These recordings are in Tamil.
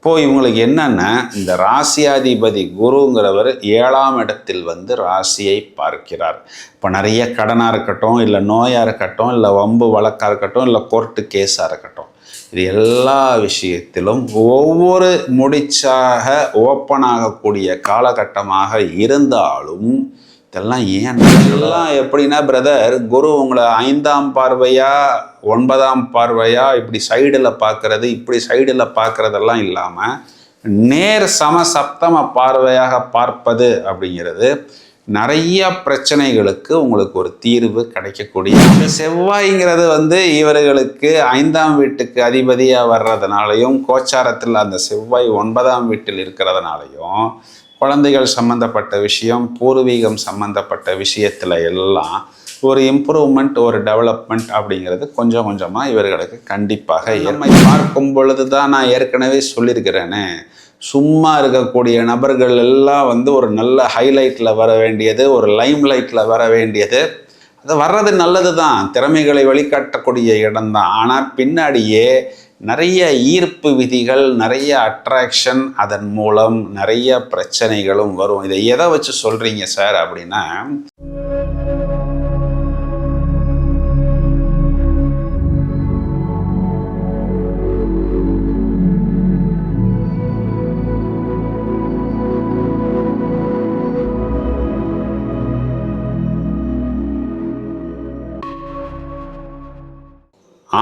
இப்போ இவங்களுக்கு என்னன்னா இந்த ராசியாதிபதி குருங்கிறவர் ஏழாம் இடத்தில் வந்து ராசியை பார்க்கிறார். இப்போ நிறைய கடனாக இருக்கட்டும் இல்லை நோயாக இருக்கட்டும் இல்லை வம்பு வழக்காக இருக்கட்டும் இல்லை கோர்ட்டு கேஸாக இருக்கட்டும். இது எல்லா விஷயத்திலும் ஒவ்வொரு முடிச்சாக ஓப்பன் ஆகக்கூடிய காலகட்டமாக இருந்தாலும் இதெல்லாம் ஏன் இதெல்லாம் எப்படின்னா பிரதர் குரு உங்களை ஐந்தாம் பார்வையா ஒன்பதாம் பார்வையா இப்படி சைடில் பார்க்கறது இப்படி சைடில் பார்க்கறதெல்லாம் இல்லாமல் நேர் சம சப்தம பார்வையாக பார்ப்பது அப்படிங்கிறது நிறைய பிரச்சனைகளுக்கு உங்களுக்கு ஒரு தீர்வு கிடைக்கக்கூடிய இந்த செவ்வாய்ங்கிறது வந்து இவர்களுக்கு ஐந்தாம் வீட்டுக்கு அதிபதியாக வர்றதுனாலையும் கோச்சாரத்தில் அந்த செவ்வாய் ஒன்பதாம் வீட்டில் இருக்கிறதுனாலையும் குழந்தைகள் சம்மந்தப்பட்ட விஷயம் பூர்வீகம் சம்மந்தப்பட்ட விஷயத்தில் எல்லாம் ஒரு இம்ப்ரூவ்மெண்ட் ஒரு டெவலப்மெண்ட் அப்படிங்கிறது கொஞ்சம் கொஞ்சமாக இவர்களுக்கு கண்டிப்பாக நம்மை பார்க்கும் பொழுது தான் நான் ஏற்கனவே சொல்லியிருக்கிறேனே சும்மா இருக்கக்கூடிய நபர்கள் எல்லாம் வந்து ஒரு நல்ல ஹைலைட்டில் வர வேண்டியது ஒரு லைம் லைட்டில் வர வேண்டியது அது வர்றது நல்லது தான் திறமைகளை வெளிக்காட்டக்கூடிய இடம்தான். ஆனால் பின்னாடியே நிறைய ஈர்ப்பு விதிகள் நிறைய அட்ராக்ஷன் அதன் மூலம் நிறைய பிரச்சனைகளும் வரும். இதை எதை வச்சு சொல்கிறீங்க சார் அப்படின்னா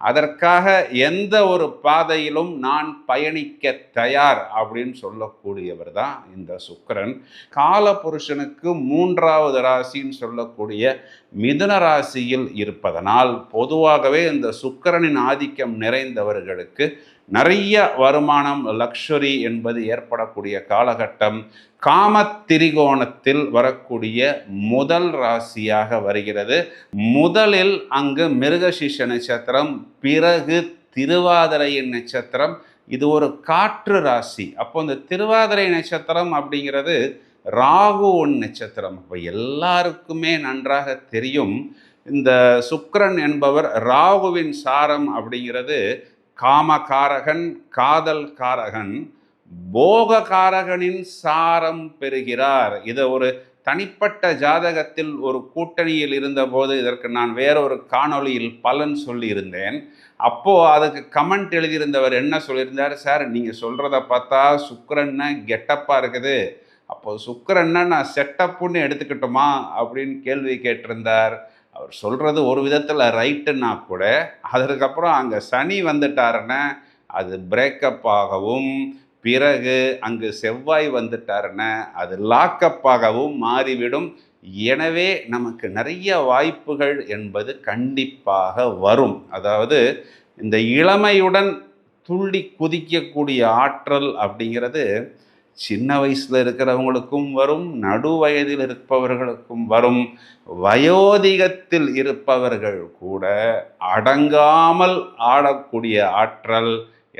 அதற்காக எந்த ஒரு பாதையிலும் நான் பயணிக்க தயார் அப்படின்னு சொல்லக்கூடியவர் தான் இந்த சுக்கரன். காலபுருஷனுக்கு மூன்றாவது ராசின்னு சொல்லக்கூடிய மிதுன ராசியில் இருப்பதனால் பொதுவாகவே இந்த சுக்கரனின் ஆதிக்கம் நிறைந்தவர்களுக்கு நிறைய வருமானம் லக்ஷரி என்பது ஏற்படக்கூடிய காலகட்டம். காமத்திரிகோணத்தில் வரக்கூடிய முதல் ராசியாக வருகிறது. முதலில் அங்கு மிருகசிஷ நட்சத்திரம் பிறகு திருவாதிரையின் நட்சத்திரம். இது ஒரு காற்று ராசி. அப்போ இந்த திருவாதிரை நட்சத்திரம் அப்படிங்கிறது ராகுவன் நட்சத்திரம். அப்போ எல்லாருக்குமே நன்றாக தெரியும். இந்த சுக்கரன் என்பவர் ராகுவின் சாரம் அப்படிங்கிறது காமகாரகன் காதல் காரகன் போககாரகனின் சாரம் பெறுகிறார். இதை ஒரு தனிப்பட்ட ஜாதகத்தில் ஒரு கூட்டணியில் இருந்தபோது இதற்கு நான் வேறொரு காணொளியில் பலன் சொல்லியிருந்தேன். அப்போது அதுக்கு கமெண்ட் எழுதியிருந்தவர் என்ன சொல்லியிருந்தார்? சார் நீங்கள் சொல்கிறத பார்த்தா சுக்கரன்னா கெட்டப்பாக இருக்குது. அப்போது சுக்கரன்னா நான் செட்டப்புன்னு எடுத்துக்கிட்டோமா? அப்படின்னு கேள்வி கேட்டிருந்தார். அவர் சொல்கிறது ஒரு விதத்தில் ரைட்டுன்னா கூட அதற்கப்புறம் அங்கே சனி வந்துட்டாருன்னா அது பிரேக்கப் ஆகவும் பிறகு அங்கு செவ்வாய் வந்துட்டாருன்னா அது லாக்கப்பாகவும் மாறிவிடும். எனவே நமக்கு நிறைய வாய்ப்புகள் என்பது கண்டிப்பாக வரும். அதாவது இந்த இளமையுடன் துள்ளி குதிக்கக்கூடிய ஆற்றல் அப்படிங்கிறது சின்ன வயசில் இருக்கிறவங்களுக்கும் வரும் நடு வயதில் இருப்பவர்களுக்கும் வரும் வயோதிகத்தில் இருப்பவர்கள் கூட அடங்காமல் ஆடக்கூடிய ஆற்றல்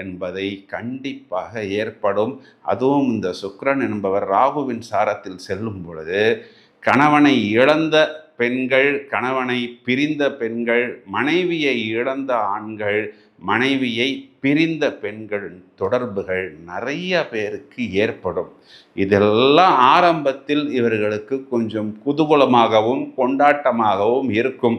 என்பதை கண்டிப்பாக ஏற்படும். அதுவும் இந்த சுக்ரன் என்பவர் ராகுவின் சாரத்தில் செல்லும் பொழுது கணவனை இழந்த பெண்கள் கணவனை பிரிந்த பெண்கள் மனைவியை இழந்த ஆண்கள் மனைவியை பிரிந்த பெண்கள் தொடர்புகள் நிறைய பேருக்கு ஏற்படும். இதெல்லாம் ஆரம்பத்தில் இவர்களுக்கு கொஞ்சம் குதூகலமாகவும் கொண்டாட்டமாகவும் இருக்கும்.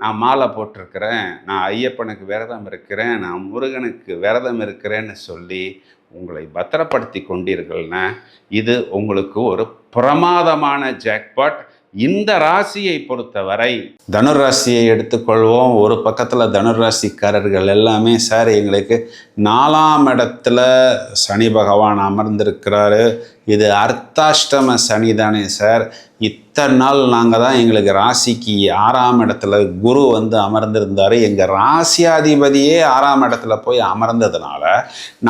நான் மாலை போட்டிருக்கிறேன் நான் ஐயப்பனுக்கு விரதம் இருக்கிறேன் நான் முருகனுக்கு விரதம் இருக்கிறேன்னு சொல்லி உங்களை பத்திரப்படுத்தி கொண்டீர்கள்னா இது உங்களுக்கு ஒரு பிரமாதமான ஜாக்பாட் இந்த ராசியை பொறுத்தவரை தனுர் ராசியை எடுத்துக்கொள்வோம். ஒரு பக்கத்தில் தனுர் ராசிக்காரர்கள் எல்லாமே சார் எங்களுக்கு நாலாம் இடத்துல சனி பகவான் அமர்ந்திருக்கிறாரு. இது அர்த்தாஷ்டம சனி தானே சார். இத்தனை நாள் நாங்கள் தான் எங்களுக்கு ராசிக்கு ஆறாம் இடத்துல குரு வந்து அமர்ந்திருந்தார். எங்கள் ராசியாதிபதியே ஆறாம் இடத்துல போய் அமர்ந்ததுனால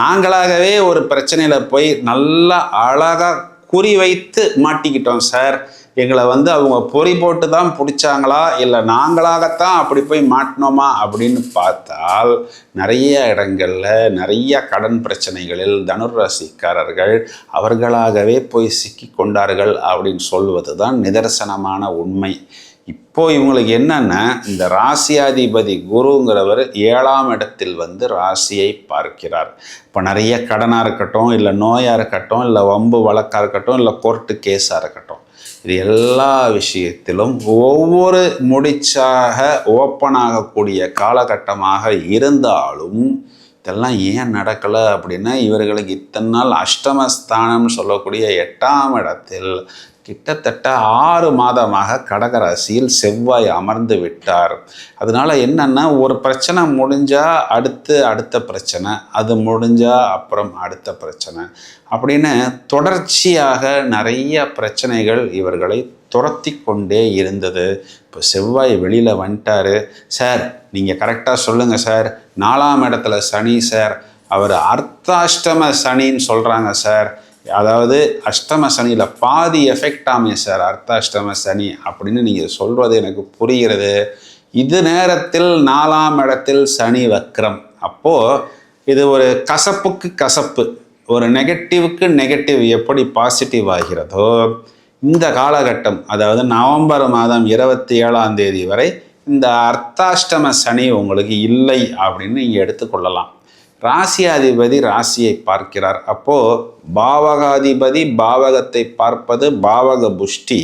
நாங்களாகவே ஒரு பிரச்சனையில் போய் நல்லா அழகாக குறி வைத்து மாட்டிக்கிட்டோம் சார். எங்களை வந்து அவங்க பொறி போட்டு தான் பிடிச்சாங்களா? இல்லை நாங்களாகத்தான் அப்படி போய் மாட்டினோமா? அப்படின்னு பார்த்தால் நிறைய இடங்களில் நிறைய கடன் பிரச்சனைகளில் தனுர் ராசிக்காரர்கள் அவர்களாகவே போய் சிக்கி கொண்டார்கள் அப்படின்னு சொல்வது தான் நிதர்சனமான உண்மை. இப்போது இவங்களுக்கு என்னென்னா இந்த ராசியாதிபதி குருங்கிறவர் ஏழாம் இடத்தில் வந்து ராசியை பார்க்கிறார். இப்போ நிறைய கடனாக இருக்கட்டும் இல்லை நோயாக இருக்கட்டும் இல்லை வம்பு வழக்காக இருக்கட்டும் இல்லை கோர்ட்டு கேஸாக இருக்கட்டும். இது எல்லா விஷயத்திலும் ஒவ்வொரு முடிச்சாக ஓப்பன் ஆகக்கூடிய காலகட்டமாக இருந்தாலும் இதெல்லாம் ஏன் நடக்கலை அப்படின்னா இவர்களுக்கு இத்தனை நாள் அஷ்டமஸ்தானம்னு சொல்லக்கூடிய எட்டாம் இடத்தில் கிட்டத்தட்ட ஆறு மாதமாக கடகராசியில் செவ்வாய் அமர்ந்து விட்டார். அதனால என்னென்னா ஒரு பிரச்சனை முடிஞ்சால் அடுத்து அடுத்த பிரச்சனை அது முடிஞ்சால் அப்புறம் அடுத்த பிரச்சனை அப்படின்னு தொடர்ச்சியாக நிறைய பிரச்சனைகள் இவர்களை துரத்தி கொண்டே இருந்தது. இப்போ செவ்வாய் வெளியில் வந்துட்டாரு. சார் நீங்கள் கரெக்டாக சொல்லுங்கள் சார். நாலாம் இடத்துல சனி சார். அவர் அர்த்தாஷ்டம சனின்னு சொல்கிறாங்க சார். அதாவது அஷ்டம சனியில் பாதி எஃபெக்ட் ஆமே சார் அர்த்தாஷ்டம சனி அப்படின்னு நீங்கள் சொல்கிறது எனக்கு புரிகிறது. இது நேரத்தில் நாலாம் இடத்தில் சனி வக்ரம். அப்போது இது ஒரு கசப்புக்கு கசப்பு. ஒரு நெகட்டிவுக்கு நெகட்டிவ் எப்படி பாசிட்டிவ் ஆகிறதோ இந்த காலகட்டம் அதாவது நவம்பர் மாதம் இருபத்தி ஏழாம் தேதி வரை இந்த அர்த்தாஷ்டம சனி உங்களுக்கு இல்லை அப்படின்னு நீங்கள் எடுத்துக்கொள்ளலாம். ராசியாதிபதி ராசியை பார்க்கிறார். அப்போ பாவகாதிபதி பாவகத்தை பார்ப்பது பாவக புஷ்டி.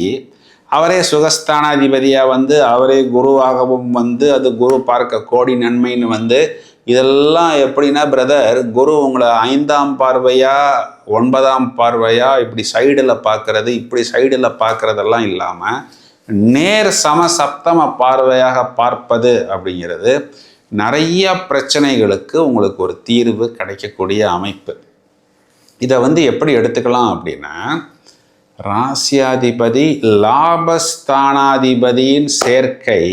அவரே சுகஸ்தானாதிபதியாக வந்து அவரே குருவாகவும் வந்து அது குரு பார்க்க கோடி நன்மைன்னு வந்து இதெல்லாம் எப்படின்னா பிரதர் குரு உங்களை ஐந்தாம் பார்வையா ஒன்பதாம் பார்வையா இப்படி சைடில் பார்க்கறது இப்படி சைடில் பார்க்கறதெல்லாம் இல்லாமல் நேர் சம சப்தம பார்வையாக பார்ப்பது அப்படிங்கிறது. நிறைய பிரச்சனைகளுக்கு உங்களுக்கு ஒரு தீர்வு கிடைக்கக்கூடிய அமைப்பு. இதை வந்து எப்படி எடுத்துக்கலாம் அப்படின்னா ராசியாதிபதி லாபஸ்தானாதிபதியின் சேர்க்கை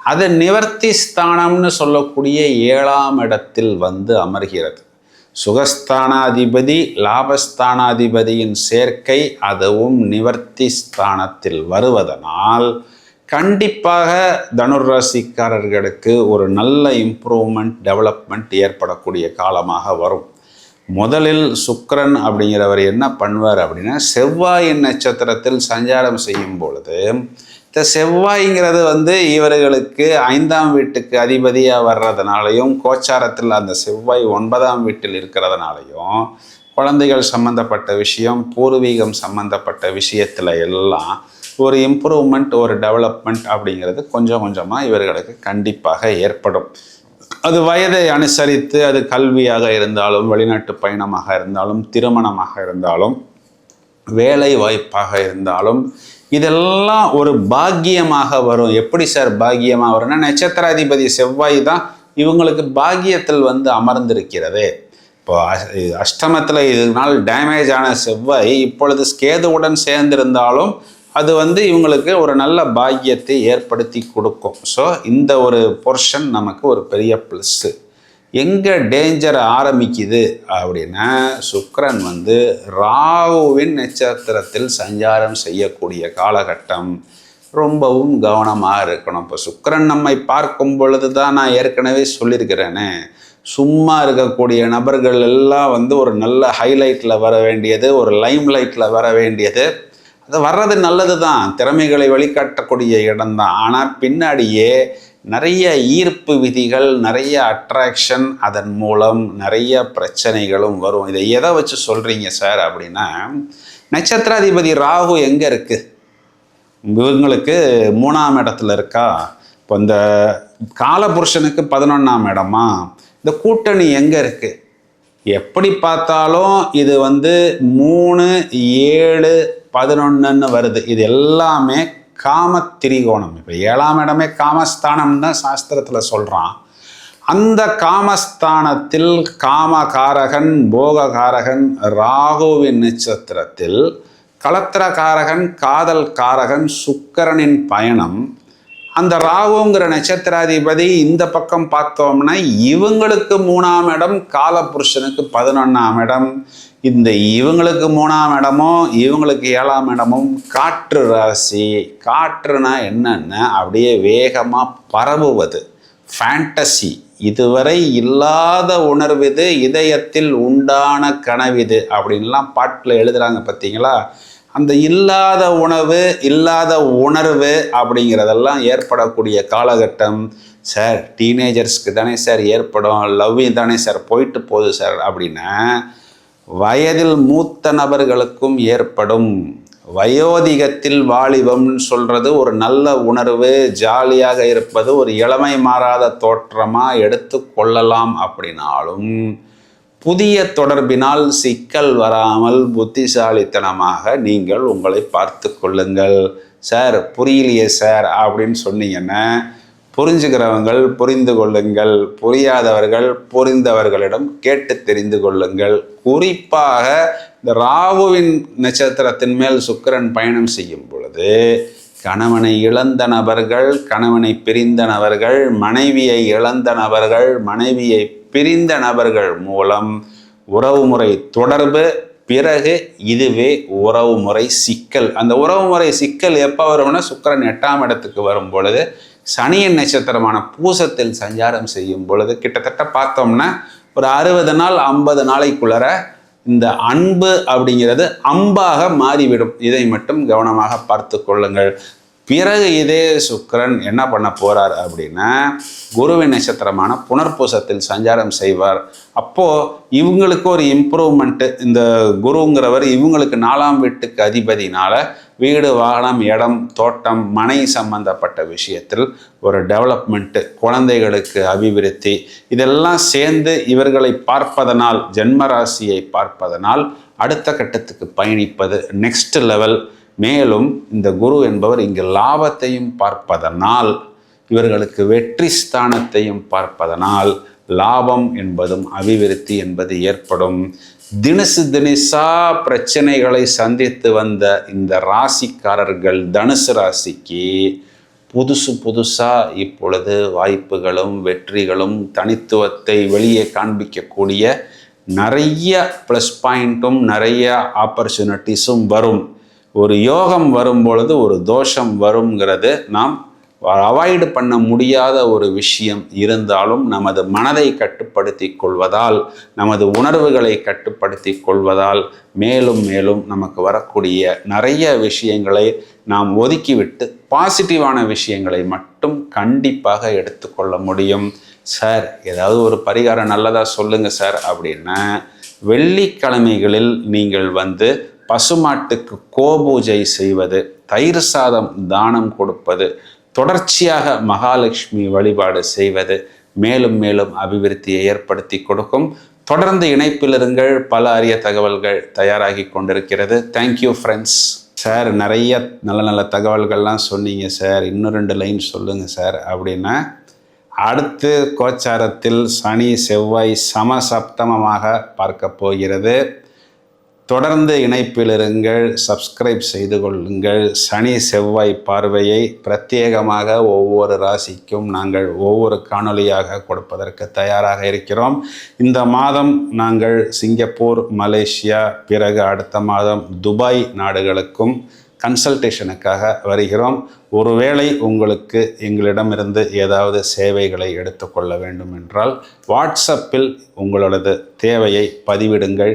அது நிவர்த்தி ஸ்தானம்னு சொல்லக்கூடிய ஏழாம் இடத்தில் வந்து அமர்கிறது. சுகஸ்தானாதிபதி லாபஸ்தானாதிபதியின் சேர்க்கை அதுவும் நிவர்த்தி ஸ்தானத்தில் வருவதனால் கண்டிப்பாக தனுராசிக்காரர்களுக்கு ஒரு நல்ல இம்ப்ரூவ்மெண்ட் டெவலப்மெண்ட் ஏற்படக்கூடிய காலமாக வரும். முதலில் சுக்கரன் அப்படிங்கிறவர் என்ன பண்ணுவார் அப்படின்னா செவ்வாய் நட்சத்திரத்தில் சஞ்சாரம் செய்யும் பொழுது இந்த செவ்வாய்ங்கிறது வந்து இவர்களுக்கு ஐந்தாம் வீட்டுக்கு அதிபதியாக வர்றதுனாலையும் கோச்சாரத்தில் அந்த செவ்வாய் ஒன்பதாம் வீட்டில் இருக்கிறதுனாலையும் குழந்தைகள் சம்மந்தப்பட்ட விஷயம் பூர்வீகம் சம்மந்தப்பட்ட விஷயத்தில் எல்லாம் ஒரு இம்ப்ரூவ்மெண்ட் ஒரு டெவலப்மெண்ட் அப்படிங்கிறது கொஞ்சம் கொஞ்சமாக இவர்களுக்கு கண்டிப்பாக ஏற்படும். அது வயதை அனுசரித்து அது கல்வியாக இருந்தாலும் வெளிநாட்டு பயணமாக இருந்தாலும் திருமணமாக இருந்தாலும் வேலை வாய்ப்பாக இருந்தாலும் இதெல்லாம் ஒரு பாக்கியமாக வரும். எப்படி சார் பாக்கியமாக வரும்னா நட்சத்திராதிபதி செவ்வாய் தான் இவங்களுக்கு பாக்கியத்தில் வந்து அமர்ந்திருக்கிறது. இப்போ அ- அஷ்டமத்தில் இதனால் டேமேஜ் ஆன செவ்வாய் இப்பொழுது ஸ்கேதுவுடன் சேர்ந்திருந்தாலும் அது வந்து இவங்களுக்கு ஒரு நல்ல பாக்கியத்தை ஏற்படுத்தி கொடுக்கும். ஸோ இந்த ஒரு பொர்ஷன் நமக்கு ஒரு பெரிய ப்ளஸ்ஸு எங்கே டேஞ்சர் ஆரம்பிக்குது அப்படின்னா சுக்கரன் வந்து ராகுவின் நட்சத்திரத்தில் சஞ்சாரம் செய்யக்கூடிய காலகட்டம் ரொம்பவும் கவனமாக இருக்கணும். இப்போ சுக்கரன் நம்மை பார்க்கும் பொழுது தான் நான் ஏற்கனவே சொல்லியிருக்கிறேனே சும்மா இருக்கக்கூடிய நபர்கள் எல்லாம் வந்து ஒரு நல்ல ஹைலைட்டில் வர வேண்டியது ஒரு லைம் லைட்டில் வர வேண்டியது அது வர்றது நல்லது தான் திறமைகளை வழிகாட்டக்கூடிய இடம்தான். ஆனால் பின்னாடியே நிறைய ஈர்ப்பு விதிகள் நிறைய அட்ராக்ஷன் அதன் மூலம் நிறைய பிரச்சனைகளும் வரும். இதை எதை வச்சு சொல்கிறீங்க சார் அப்படின்னா நட்சத்திராதிபதி ராகு எங்கே இருக்குது இவங்களுக்கு மூணாம் இடத்துல இருக்கா? இப்போ இந்த காலபுருஷனுக்கு பதினொன்றாம் இடமா? இந்த கூட்டணி எங்கே இருக்குது எப்படி பார்த்தாலும் இது வந்து மூணு ஏழு பதினொன்றுன்னு வருது. இது எல்லாமே காம திரிகோணம் இப்போ ஏழாம் இடமே காமஸ்தானம் தான் சாஸ்திரத்தில் சொல்கிறான் அந்த காமஸ்தானத்தில் காமகாரகன் போககாரகன் ராகுவின் நட்சத்திரத்தில் கலத்திரகாரகன் காதல் காரகன் சுக்கரனின் பயணம் அந்த ராகுங்கிற நட்சத்திராதிபதி இந்த பக்கம் பார்த்தோம்னா இவங்களுக்கு மூணாம் இடம் காலபுருஷனுக்கு பதினொன்றாம் இடம். இந்த இவங்களுக்கு மூணாம் இடமும் இவங்களுக்கு ஏழாம் இடமும் காற்று ராசி. காற்றுனா என்னென்ன? அப்படியே வேகமாக பரவுவது. ஃபேண்டசி இதுவரை இல்லாத உணர்வு இதயத்தில் உண்டான கனவிது அப்படின்லாம் பாட்டில் எழுதுகிறாங்க பார்த்தீங்களா அந்த இல்லாத உணவு இல்லாத உணர்வு அப்படிங்கிறதெல்லாம் ஏற்படக்கூடிய காலகட்டம். சார் டீனேஜர்ஸ்க்கு தானே சார் ஏற்படும். லவ் தானே சார் போயிட்டு போகுது சார் அப்படின்னா வயதில் மூத்த நபர்களுக்கும் ஏற்படும். வயோதிகத்தில் வாலிபம்னு சொல்கிறது ஒரு நல்ல உணர்வு ஜாலியாக இருப்பது ஒரு இளமை மாறாத தோற்றமாக எடுத்து கொள்ளலாம் அப்படின்னாலும் புதிய தொடர்பினால் சிக்கல் வராமல் புத்திசாலித்தனமாக நீங்கள் உங்களை பார்த்து கொள்ளுங்கள். சார் புரியலையே சார் அப்படின்னு சொன்னீங்கன்னா புரிஞ்சுக்கிறவங்கள் புரிந்து கொள்ளுங்கள். புரியாதவர்கள் புரிந்தவர்களிடம் கேட்டு தெரிந்து கொள்ளுங்கள். குறிப்பாக இந்த ராகுவின் நட்சத்திரத்தின் மேல் சுக்கிரன் பயணம் செய்யும் பொழுது கணவனை இழந்த நபர்கள் கணவனை பிரிந்த நபர்கள் மனைவியை இழந்த நபர்கள் மனைவியை பிரிந்த நபர்கள் மூலம் உறவுமுறை தொடர்பு பிறகு இதுவே உறவுமுறை சிக்கல். அந்த உறவுமுறை சிக்கல் எப்போ வரும்னா சுக்கிரன் எட்டாம் இடத்துக்கு வரும் பொழுது சனியின் நட்சத்திரமான பூசத்தில் சஞ்சாரம் செய்யும் பொழுது கிட்டத்தட்ட பார்த்தோம்னா ஒரு அறுபது நாள் ஐம்பது நாளைக்குள்ளர இந்த அன்பு அப்படிங்கிறது அம்பாக மாறிவிடும். இதை மட்டும் கவனமாக பார்த்து கொள்ளுங்கள். பிறகு இதே சுக்கிரன் என்ன பண்ண போறார் அப்படின்னா குருவின் நட்சத்திரமான புனர்பூசத்தில் சஞ்சாரம் செய்வார். அப்போ இவங்களுக்கு ஒரு இம்ப்ரூவ்மெண்ட்டு இந்த குருங்கிறவர் இவங்களுக்கு நாலாம் வீட்டுக்கு அதிபதினால வீடு வாகனம் இடம் தோட்டம் மனை சம்பந்தப்பட்ட விஷயத்தில் ஒரு டெவலப்மெண்ட்டு குழந்தைகளுக்கு அபிவிருத்தி இதெல்லாம் சேர்ந்து இவர்களை பார்ப்பதனால் ஜென்மராசியை பார்ப்பதனால் அடுத்த கட்டத்துக்கு பயணிப்பது நெக்ஸ்ட் லெவல் மேலும் இந்த குரு என்பவர் இங்கு லாபத்தையும் பார்ப்பதனால் இவர்களுக்கு வெற்றி ஸ்தானத்தையும் பார்ப்பதனால் லாபம் என்பதும் அபிவிருத்தி என்பது ஏற்படும். தினசு தினசா பிரச்சனைகளை சந்தித்து வந்த இந்த ராசிக்காரர்கள் தனுசு ராசிக்கு புதுசு புதுசாக இப்பொழுது வாய்ப்புகளும் வெற்றிகளும் தனித்துவத்தை வெளியே காண்பிக்கக்கூடிய நிறைய ப்ளஸ் பாயிண்ட்டும் நிறைய ஆப்பர்ச்சுனிட்டிஸும் வரும். ஒரு யோகம் வரும் பொழுது ஒரு தோஷம் வருங்கிறது நாம் அவாய்டு பண்ண முடியாத ஒரு விஷயம் இருந்தாலும் நமது மனதை கட்டுப்படுத்தி கொள்வதால் நமது உணர்வுகளை கட்டுப்படுத்தி கொள்வதால் மேலும் மேலும் நமக்கு வரக்கூடிய நிறைய விஷயங்களை நாம் ஒதுக்கிவிட்டு பாசிட்டிவான விஷயங்களை மட்டும் கண்டிப்பாக எடுத்துக்கொள்ள முடியும். சார் ஏதாவது ஒரு பரிகாரம் நல்லதாக சொல்லுங்கள் சார் அப்படின்னா வெள்ளிக்கிழமைகளில் நீங்கள் வந்து பசுமாட்டுக்கு கோபூஜை செய்வது தயிர் சாதம் தானம் கொடுப்பது தொடர்ச்சியாக மகாலட்சுமி வழிபாடு செய்வது மேலும் மேலும் அபிவிருத்தியை ஏற்படுத்தி கொடுக்கும். தொடர்ந்து இணைப்பில் இருங்கள் பல அரிய தகவல்கள் தயாராகி கொண்டிருக்கிறது. தேங்க்யூ ஃப்ரெண்ட்ஸ் சார் நிறைய நல்ல நல்ல தகவல்கள்லாம் சொன்னீங்க சார் இன்னும் ரெண்டு லைன் சொல்லுங்கள் சார் அப்படின்னா அடுத்து கோச்சாரத்தில் சனி செவ்வாய் சமசப்தமமாக பார்க்க போகிறது. தொடர்ந்து இணைப்பில் இருங்கள் சப்ஸ்கிரைப் செய்து கொள்ளுங்கள். சனி செவ்வாய் பார்வையை பிரத்யேகமாக ஒவ்வொரு ராசிக்கும் நாங்கள் ஒவ்வொரு காணொளியாக கொடுப்பதற்கு தயாராக இருக்கிறோம். இந்த மாதம் நாங்கள் சிங்கப்பூர் மலேசியா பிறகு அடுத்த மாதம் துபாய் நாடுகளுக்கும் கன்சல்டேஷனுக்காக வருகிறோம். ஒருவேளை உங்களுக்கு எங்களிடமிருந்து ஏதாவது சேவைகளை எடுத்துக்கொள்ள வேண்டும் என்றால் வாட்ஸ்அப்பில் உங்களது தேவையை பதிவிடுங்கள்.